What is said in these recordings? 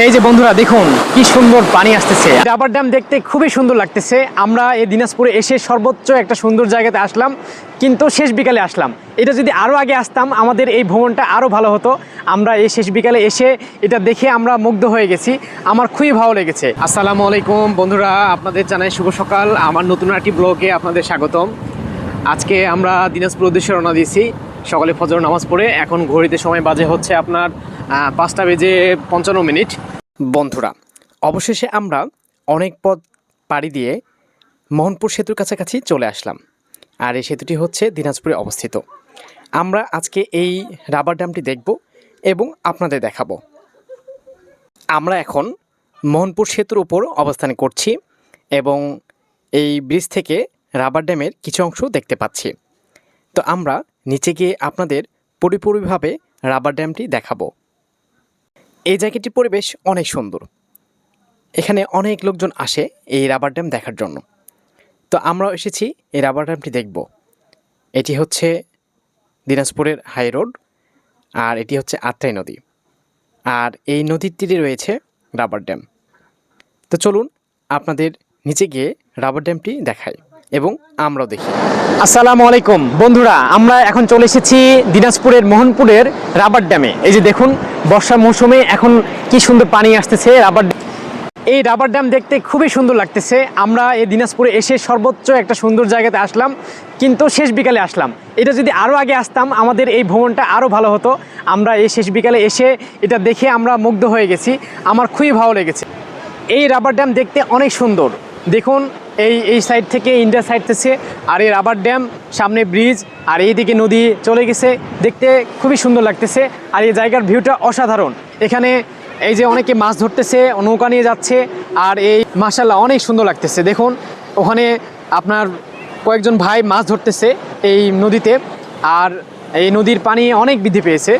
এই যে বন্ধুরা, দেখুন, কি সুন্দর পানি আসতেছে। ডাবার ড্যাম দেখতে খুবই সুন্দর লাগতেছে। আমরা এই দিনাজপুরে এসে সর্বোচ্চ একটা সুন্দর জায়গাতে আসলাম, কিন্তু শেষ বিকালে আসলাম। এটা যদি আরও আগে আসতাম, আমাদের এই ভ্রমণটা আরও ভালো হতো। আমরা এই শেষ বিকালে এসে এটা দেখে আমরা মুগ্ধ হয়ে গেছি। আমার খুবই ভালো লেগেছে। আসসালামু আলাইকুম, বন্ধুরা, আপনাদের জানাই শুভ সকাল। আমার নতুন একটি ব্লগে আপনাদের স্বাগতম। আজকে আমরা দিনাজপুর উদ্দেশ্যে রওনা দিয়েছি। সকালে ফজর নামাজ পড়ে এখন ঘড়িতে সময় বাজে হচ্ছে আপনার পাঁচটা বেজে পঞ্চান্ন মিনিট। বন্ধুরা, অবশেষে আমরা অনেক পথ পাড়ি দিয়ে মোহনপুর সেতুর কাছাকাছি চলে আসলাম। আর এই সেতুটি হচ্ছে দিনাজপুরে অবস্থিত। আমরা আজকে এই রাবার ড্যামটি দেখব এবং আপনাদের দেখাবো। আমরা এখন মোহনপুর সেতুর উপর অবস্থান করছি এবং এই ব্রিজ থেকে রাবার ড্যামের কিছু অংশ দেখতে পাচ্ছি। তো আমরা নিচে গিয়ে আপনাদের পরিপূর্ণভাবে রাবার ড্যামটি দেখাবো। এই জায়গাটির পরিবেশ অনেক সুন্দর। এখানে অনেক লোকজন আসে এই রাবার ড্যাম দেখার জন্য। তো আমরাও এসেছি এই রাবার ড্যামটি দেখব। এটি হচ্ছে দিনাজপুরের হাই রোড আর এটি হচ্ছে আত্রাই নদী। আর এই নদীর তীরে রয়েছে রাবার ড্যাম। তো চলুন আপনাদের নিচে গিয়ে রাবার ড্যামটি দেখাই। এবং আমরাও দেখি। আসসালামু আলাইকুম। বন্ধুরা, আমরা এখন চলে এসেছি দিনাজপুরের মোহনপুরের রাবার ড্যামে। এই যে দেখুন বর্ষা মৌসুমে এখন কি সুন্দর পানি আসতেছে রাবার এই রাবার ড্যাম দেখতে খুবই সুন্দর লাগতেছে। আমরা এই দিনাজপুরে এসে সর্বোচ্চ একটা সুন্দর জায়গাতে আসলাম, কিন্তু শেষ বিকালে আসলাম। এটা যদি আরও আগে আসতাম, আমাদের এই ভ্রমণটা আরও ভালো হতো। আমরা এই শেষ বিকালে এসে এটা দেখে আমরা মুগ্ধ হয়ে গেছি। আমার খুবই ভালো লেগেছে। এই রাবার ড্যাম দেখতে অনেক সুন্দর। দেখুন এই এই সাইড থেকে ইন্ডিয়া সাইড থেকে আর এই রাবার ড্যাম সামনে ব্রিজ আর এইদিকে নদী চলে গেছে। দেখতে খুবই সুন্দর লাগতেছে। আর এই জায়গার ভিউটা অসাধারণ। এখানে এই যে অনেকে মাছ ধরতেছে, নৌকা নিয়ে যাচ্ছে, আর এই মাসাল্লাহ অনেক সুন্দর লাগতেছে। দেখুন, ওখানে আপনার কয়েকজন ভাই মাছ ধরতেছে এই নদীতে, আর এই নদীর পানি অনেক বৃদ্ধি পেয়েছে,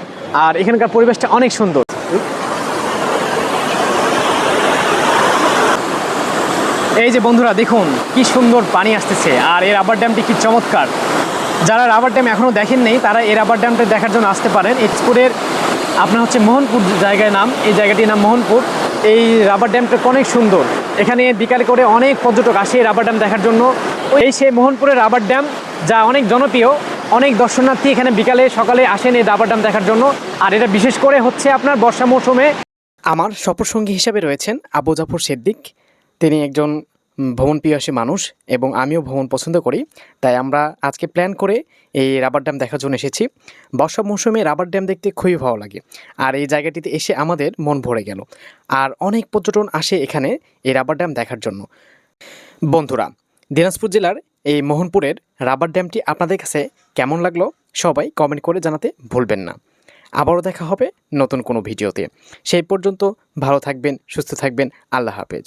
আর এখানকার পরিবেশটা অনেক সুন্দর। এই যে বন্ধুরা, দেখুন কি সুন্দর পানি আসতেছে, আর এই রাবার ড্যামটি কি চমৎকার। যারা রাবার ড্যাম এখনও দেখেন নেই, তারা এই রাবার ড্যামটা দেখার জন্য আসতে পারেন। এক্সপুরের আপনার হচ্ছে মোহনপুর জায়গায় নাম, এই জায়গাটির নাম মোহনপুর। এই রাবার ড্যামটা অনেক সুন্দর। এখানে বিকালে করে অনেক পর্যটক আসে এই রাবার ড্যাম দেখার জন্য। এই সেই মোহনপুরের রাবার ড্যাম যা অনেক জনপ্রিয়, অনেক দর্শনার্থী এখানে বিকালে, সকালে আসেন এই রাবার ড্যাম দেখার জন্য। আর এটা বিশেষ করে হচ্ছে আপনার বর্ষা মৌসুমে। আমার সফরসঙ্গী হিসাবে রয়েছেন আবু জাফর সিদ্দিক। তিনি একজন ভ্রমণ পিয়াসী মানুষ এবং আমিও ভ্রমণ পছন্দ করি। তাই আমরা আজকে প্ল্যান করে এই রাবার ড্যাম দেখার জন্য এসেছি। বর্ষা মৌসুমে রাবার ড্যাম দেখতে খুবই ভালো লাগে। আর এই জায়গাটিতে এসে আমাদের মন ভরে গেল। আর অনেক পর্যটন আসে এখানে এই রাবার ড্যাম দেখার জন্য। বন্ধুরা, দিনাজপুর জেলার এই মোহনপুরের রাবার ড্যামটি আপনাদের কাছে কেমন লাগল সবাই কমেন্ট করে জানাতে ভুলবেন না। আবারও দেখা হবে নতুন কোনো ভিডিওতে। সেই পর্যন্ত ভালো থাকবেন, সুস্থ থাকবেন। আল্লাহ হাফেজ।